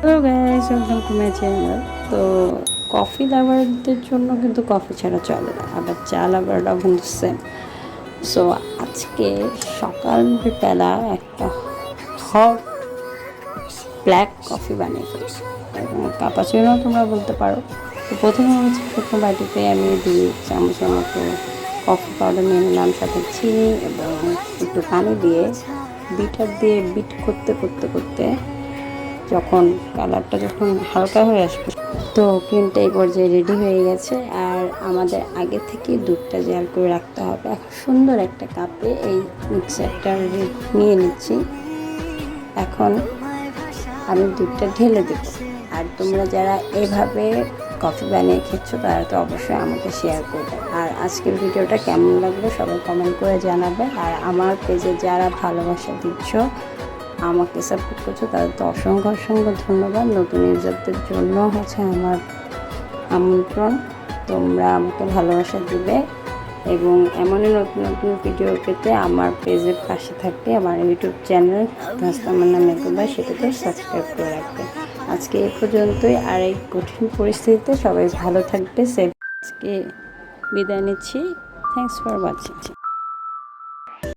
Hello guys welcome to my channel তো coffee লাভারদের জন্য কিন্তু কফি ছাড়া চলে না, আবার চা লাভাররাও কিন্তু সেম সো আজকে সকালবেলা একটা হট ব্ল্যাক কফি বানিয়ে ফেলছি। এবং কাপাচিনো তোমরা বলতে পারো, তো প্রথমে হচ্ছে শুকনো বাটিতে আমি দুই চামচের মতো কফি পাউডার নিয়ে নিলাম, সাথে চিনি এবং একটু পানি দিয়ে বিটার দিয়ে বিট করতে করতে করতে যখন কালারটা যখন হালকা হয়ে আসবে। তো ক্রিমটা এই পর্যায়ে রেডি হয়ে গেছে আর আমাদের আগে থেকে দুধটা জাল করে রাখতে হবে। এখন সুন্দর একটা কাপে এই মিক্সারটা নিয়ে নিচ্ছি। এখন আমি দুধটা ঢেলে দেবো। আর তোমরা যারা এভাবে কফি বানিয়ে খেচ্ছ তারা তো অবশ্যই আমাকে শেয়ার করবে। আর আজকের ভিডিওটা কেমন লাগল সবাই কমেন্ট করে জানাবে। আর আমার পেজে যারা ভালোবাসা দিচ্ছ, আমাকে সাপোর্ট করছ, তাদের তো অসংখ্য অসংখ্য ধন্যবাদ। নতুন ইউজারদের জন্য হচ্ছে আমার আমন্ত্রণ। তোমরা আমাকে ভালোবাসা দিবে। এবং এমনই নতুন নতুন ভিডিও পেতে আমার পেজের পাশে থাকবে আমার ইউটিউব চ্যানেল আমার নাম একবার সেটাকে সাবস্ক্রাইব করে রাখবে। আজকে এ পর্যন্তই। আর এই কঠিন পরিস্থিতিতে সবাই ভালো থাকবে। সেফ আজকে বিদায় নিচ্ছি। Thanks for watching